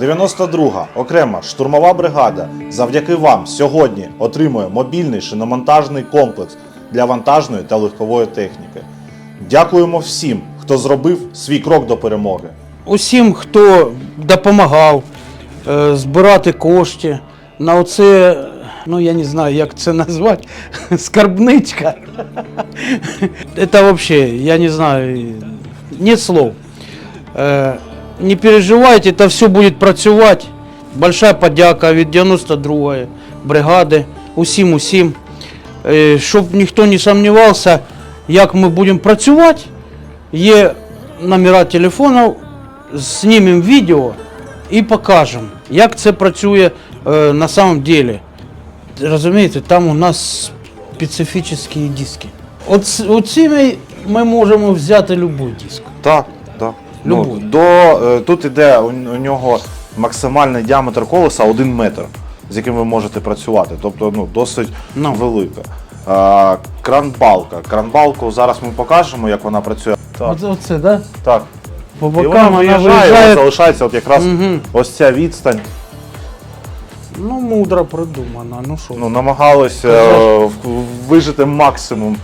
92-га окрема штурмова бригада завдяки вам сьогодні отримує мобільний шиномонтажний комплекс для вантажної та легкової техніки. Дякуємо всім, хто зробив свій крок до перемоги. усім, хто допомагав е, збирати кошти на оце, ну я не знаю, як це назвати, скарбничка. Это вообще, я не знаю, нет слов. Е, Не переживайте, это все будет працювати. Большая подяка від 92-ї бригади, усім, усім. Е, Щоб ніхто не сумнівався, як ми будемо працювати, є номера телефонів, знімемо відео і покажемо, як це працює е, на самом деле. Розумієте, там у нас специфічні диски. От, з- оцими ми можемо взяти будь-який диск. Так, Ну, до, е, тут іде у, у нього максимальний діаметр колеса 1 метр, з яким ви можете працювати. Тобто ну, досить Ну. велика. А, кранбалка. Кранбалку зараз ми покажемо, як вона працює. Так. Оце, да? так. По І вона виїжджає, виїжджає. залишається от якраз Мгм. ось ця відстань. Ну, мудро придумано. Ну що? Ну, намагалися е, вижити максимум